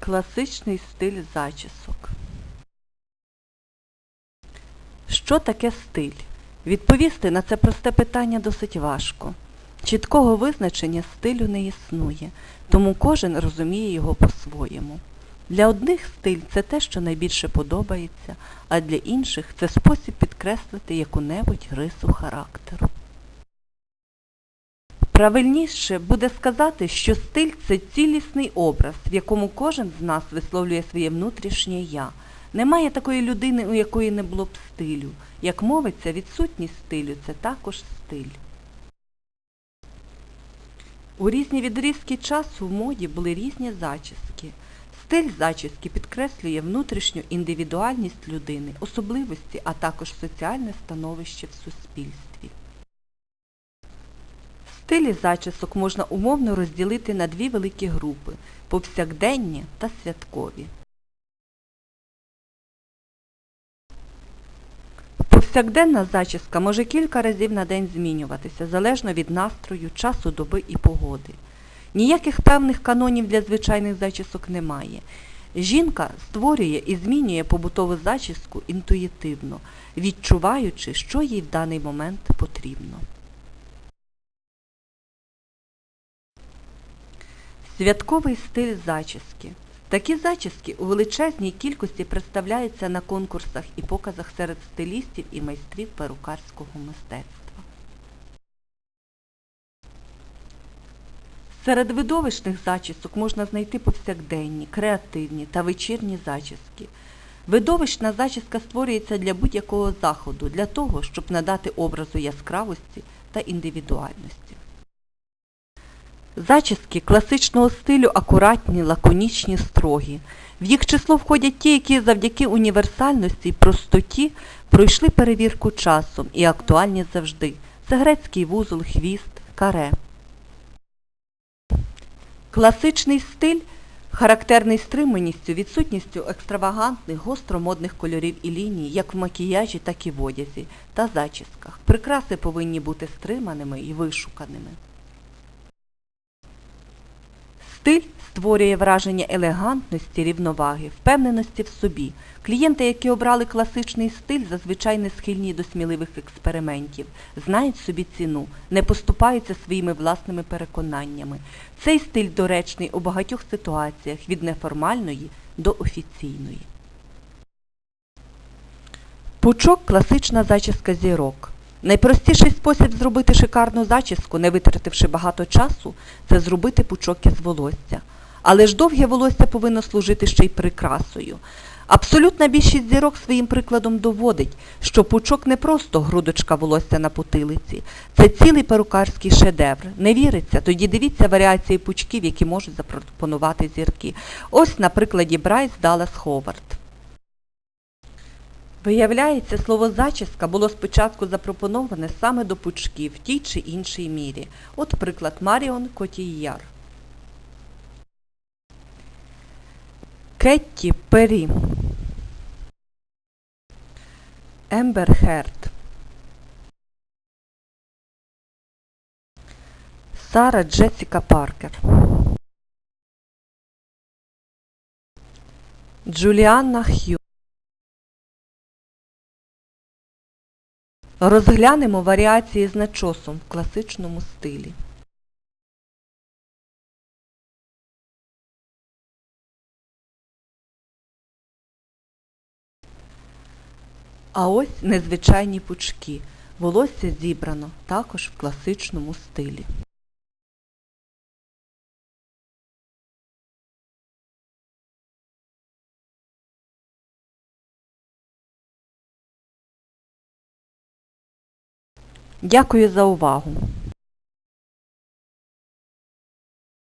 Класичний стиль зачісок. Що таке стиль? Відповісти на це просте питання досить важко. Чіткого визначення стилю не існує, тому кожен розуміє його по-своєму. Для одних стиль це те, що найбільше подобається, а для інших це спосіб підкреслити яку-небудь рису характеру. Правильніше буде сказати, що стиль це цілісний образ, в якому кожен з нас висловлює своє внутрішнє я. Немає такої людини, у якої не було б стилю. Як мовиться, відсутність стилю це також стиль. У різні відрізки часу в моді були різні зачіски. Стиль зачіски підкреслює внутрішню індивідуальність людини, особливості, а також соціальне становище в суспільстві. Стилі зачісок можна умовно розділити на дві великі групи повсякденні та святкові. Повсякденна зачіска може кілька разів на день змінюватися, залежно від настрою, часу доби і погоди. Ніяких певних канонів для звичайних зачісок немає. Жінка створює і змінює побутову зачіску інтуїтивно, відчуваючи, що їй в даний момент потрібно. Святковий стиль зачіски. Такі зачіски у величезній кількості представляються на конкурсах і показах серед стилістів і майстрів перукарського мистецтва. Серед видовищних зачісок можна знайти повсякденні, креативні та вечірні зачіски. Видовищна зачіска створюється для будь-якого заходу, для того, щоб надати образу яскравості та індивідуальності. Зачіски класичного стилю акуратні, лаконічні, строгі. В їх число входять ті, які завдяки універсальності й простоті пройшли перевірку часом і актуальні завжди. Це грецький вузол, хвіст, каре. Класичний стиль характерний стриманістю, відсутністю екстравагантних, гостромодних кольорів і ліній, як в макіяжі, так і в одязі та зачісках. Прикраси повинні бути стриманими і вишуканими. Стиль створює враження елегантності, рівноваги, впевненості в собі. Клієнти, які обрали класичний стиль, зазвичай не схильні до сміливих експериментів, знають собі ціну, не поступаються своїми власними переконаннями. Цей стиль доречний у багатьох ситуаціях від неформальної до офіційної. Пучок класична зачіска зірок. Найпростіший спосіб зробити шикарну зачіску, не витративши багато часу, це зробити пучок із волосся. Але ж довге волосся повинно служити ще й прикрасою. Абсолютна більшість зірок своїм прикладом доводить, що пучок не просто грудочка волосся на потилиці, це цілий перукарський шедевр. Не віриться? Тоді дивіться варіації пучків, які можуть запропонувати зірки. Ось на прикладі Брайс Даллас Ховард. Виявляється, слово зачіска було спочатку запропоноване саме до пучків в тій чи іншій мірі. От приклад Маріон Котійяр. Кетті Пері. Ембер Херт. Сара Джесіка Паркер. Джуліанна Хью. Розглянемо варіації з начосом в класичному стилі. А ось незвичайні пучки. Волосся зібрано також в класичному стилі. Дякую за увагу!